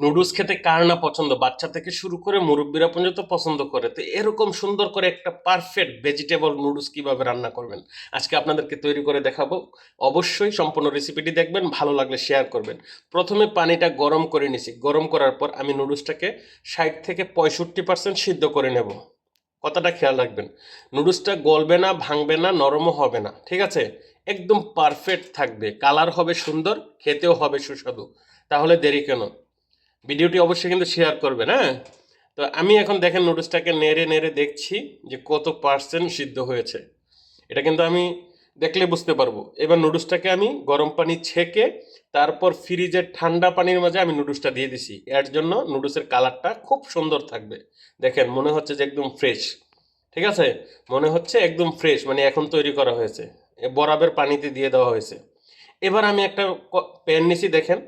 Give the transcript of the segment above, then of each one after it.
Noodles খেতে কার না পছন্দ? বাচ্চা থেকে শুরু করে মুরব্বীরা পর্যন্ত পছন্দ করে। তো এরকম সুন্দর করে একটা পারফেক্ট ভেজিটেবল নুডলস কীভাবে রান্না করবেন? আজকে আপনাদেরকে তৈরি করে দেখাবো। অবশ্যই সম্পূর্ণ রেসিপিটি দেখবেন, ভালো লাগলে শেয়ার করবেন। প্রথমে পানিটা গরম করে নিছি। গরম করার পর আমি নুডলসটাকে ষাট থেকে পঁয়ষট্টি পার্সেন্ট সিদ্ধ করে নেব। কথাটা খেয়াল রাখবেন। নুডলসটা গলবে না, ভাঙবে না, নরমও হবে না, ঠিক আছে? একদম পারফেক্ট থাকবে। কালার হবে সুন্দর, খেতেও হবে সুস্বাদু। তাহলে দেরি কেন? ভিডিওটি অবশ্যই কিন্তু শেয়ার করবেন হ্যাঁ? তো আমি এখন দেখেন নুডলসটাকে নেড়ে নেড়ে দেখছি যে কত পার্সেন্ট সিদ্ধ হয়েছে। এটা কিন্তু আমি দেখলে বুঝতে পারব। এবার নুডলসটাকে আমি গরম পানি ছেঁকে তারপর ফ্রিজের ঠান্ডা পানির মাঝে আমি নুডলসটা দিয়ে দিছি। এর জন্য নুডলসের কালারটা খুব সুন্দর থাকবে। দেখেন, মনে হচ্ছে যে একদম ফ্রেশ ঠিক আছে? মনে হচ্ছে একদম ফ্রেশ মানে এখন তৈরি করা হয়েছে। বরাবের পানিতে দিয়ে দেওয়া হয়েছে। এবার আমি একটা প্যান নিছি, দেখেন।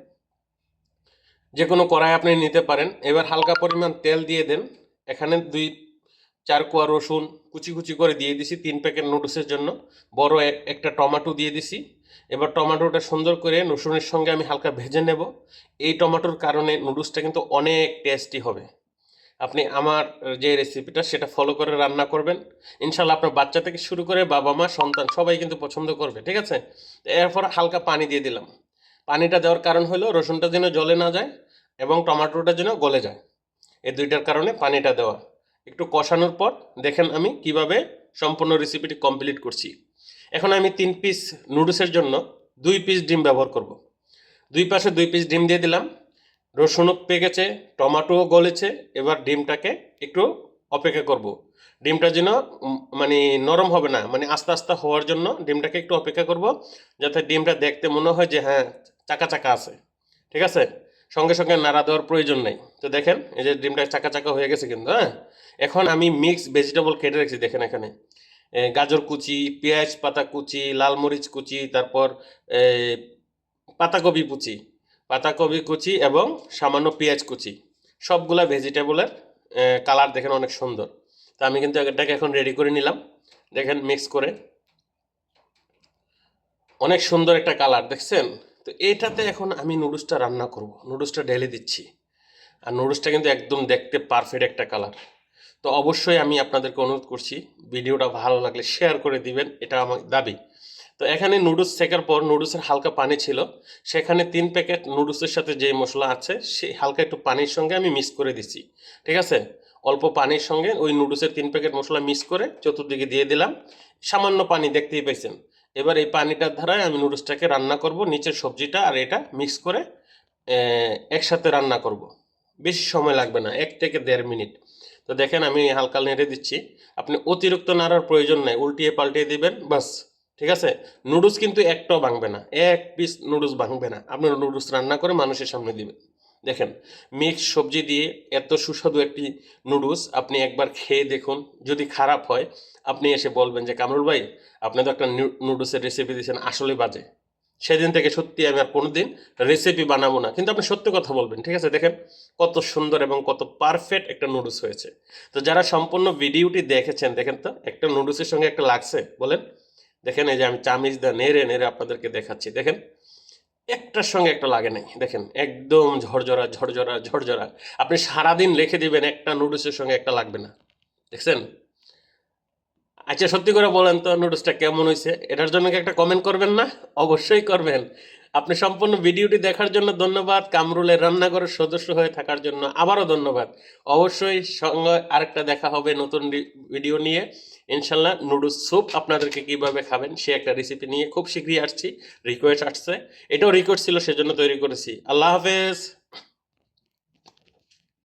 যে কোনো কড়াই আপনি নিতে পারেন। এবার হালকা পরিমাণ তেল দিয়ে দেন। এখানে দুই, চার কোয়া রসুন কুচি কুচি করে দিয়ে দিছি তিন প্যাকেট নুডলসের জন্য। বড় এক- একটা টমেটো দিয়ে দিছি। এবার টমেটোটা সুন্দর করে রসুনের সঙ্গে আমি হালকা ভেজে নেব। এই টমেটোর কারণে নুডলসটা কিন্তু অনেক টেস্টি হবে। আপনি আমার যে রেসিপিটা সেটা ফলো করে রান্না করবেন। ইনশাল্লাহ আপনার বাচ্চা থেকে শুরু করে বাবা মা, সন্তান সবাই কিন্তু পছন্দ করবে, ঠিক আছে? এরপর হালকা পানি দিয়ে দিলাম। পানিটা দেওয়ার কারণ হলো রসুনটা যেন জলে না যায়। এবং টমেটোটা যেন গলে যায়। এই দুইটার কারণে পানিটা দেওয়া। একটু কষানোর পর দেখেন আমি কীভাবে সম্পূর্ণ রেসিপিটি কমপ্লিট করছি। এখন আমি তিন পিস নুডলসের জন্য দুই পিস ডিম ব্যবহার করব। দুই পাশে দুই পিস ডিম দিয়ে দিলাম। রসুনও পেকেছে, টমাটোও গলেছে, এবার ডিমটাকে একটু অপেক্ষা করব। ডিমটা যেন মানে নরম হবে না মানে আস্তে আস্তে হওয়ার জন্য ডিমটাকে একটু অপেক্ষা করব, যাতে ডিমটা দেখতে মনে হয় যে হ্যাঁ চাকা চাকা আছে। ঠিক আছে? সঙ্গে সঙ্গে নাড়া দেওয়ার প্রয়োজন নেই। তো দেখেন, এই যে ডিমটা চাকা চাকা হয়ে গেছে কিন্তু হ্যাঁ? এখন আমি মিক্স ভেজিটেবল কেটে রেখেছি, দেখেন এখানে। গাজর কুচি, পেঁয়াজ পাতা কুচি, লাল মরিচ কুচি, তারপর পাতাকপি কুচি পাতাকপি কুচি এবং সামান্য পেঁয়াজ কুচি। সবগুলা ভেজিটেবলের কালার দেখেন অনেক সুন্দর। তা আমি কিন্তু এটাকে এখন রেডি করে নিলাম। দেখেন মিক্স করে। অনেক সুন্দর একটা কালার দেখছেন? তো এইটাতে এখন আমি নুডলসটা রান্না করব। নুডলসটা ঢেলে দিচ্ছি। আর নুডলসটা কিন্তু একদম দেখতে পারফেক্ট একটা কালার তো অবশ্যই আমি আপনাদেরকে অনুরোধ করছি, ভিডিওটা ভালো লাগলে শেয়ার করে দিবেন, এটা আমার দাবি। তো এখানে নুডলস শেখার পর নুডলসের হালকা পানি ছিল। সেখানে তিন প্যাকেট নুডলসের সাথে যে মশলা আছে সেই হালকা একটু পানির সঙ্গে আমি মিক্স করে দিচ্ছি ঠিক আছে? অল্প পানির সঙ্গে ওই নুডলসের তিন প্যাকেট মশলা মিক্স করে চতুর্দিকে দিয়ে দিলাম। সামান্য পানি দেখতেই পাইছেন। এবার এই পানিটার ধারায় আমি নুডলসটাকে রান্না করব, নিচের সবজিটা আর এটা মিক্স করে একসাথে রান্না করব। বেশি সময় লাগবে না, এক থেকে দেড় মিনিট। তো দেখেন আমি হালকা নেড়ে দিচ্ছি। আপনি অতিরিক্ত নাড়ার প্রয়োজন নাই, উল্টিয়ে পাল্টিয়ে দিবেন, বাস। ঠিক আছে? নুডলস কিন্তু একটাও ভাঙবে না, এক পিস নুডলস ভাঙবে না। আপনি নুডলস রান্না করে মানুষের সামনে দিবেন। দেখেন, মিক্স সবজি দিয়ে এত সুস্বাদু একটি নুডলস আপনি একবার খেয়ে দেখুন। যদি খারাপ হয়, আপনি এসে বলবেন যে, কামরুল ভাই, আপনি তো একটা নুডলসের রেসিপি দিয়েছেন আসলে বাজে। সেদিন থেকে সত্যি আমি আর কোনোদিন রেসিপি বানাবো না। কিন্তু আপনি সত্যি কথা বলবেন, ঠিক আছে? দেখেন, কত সুন্দর এবং কত পারফেক্ট একটা নুডলস হয়েছে। তো যারা সম্পূর্ণ ভিডিওটি দেখেছেন, দেখেন তো, একটা নুডলসের সঙ্গে একটা লাগছে, বলেন। দেখেন, এই যে আমি চামিচ দা নেড়ে নেড়ে আপনাদেরকে দেখাচ্ছি। দেখেন একটার সঙ্গে একটা লাগে নাই। দেখেন, একদম ঝরঝরা ঝরঝরা ঝরঝরা। আপনি সারাদিন লিখে দিবেন একটা নুডলসের সঙ্গে একটা লাগবে না। দেখছেন? আচ্ছা সত্যি করে বলেন তো, নুডলসটা কেমন হয়েছে এটার জন্য কি একটা কমেন্ট করবেন না? অবশ্যই করবেন। আপনি সম্পূর্ণ ভিডিওটি দেখার জন্য ধন্যবাদ। কামরুলের রান্নাঘরের সদস্য হয়ে থাকার জন্য আবারও ধন্যবাদ। অবশ্যই সঙ্গে আরেকটা দেখা হবে নতুন ভিডিও নিয়ে। ইনশাল্লাহ নুডলস স্যুপ আপনাদেরকে কীভাবে খাবেন সে একটা রেসিপি নিয়ে খুব শীঘ্রই আসছি। রিকোয়েস্ট আসছে। এটাও রিকোয়েস্ট ছিল, সেজন্য তৈরি করেছি। আল্লাহ হাফেজ।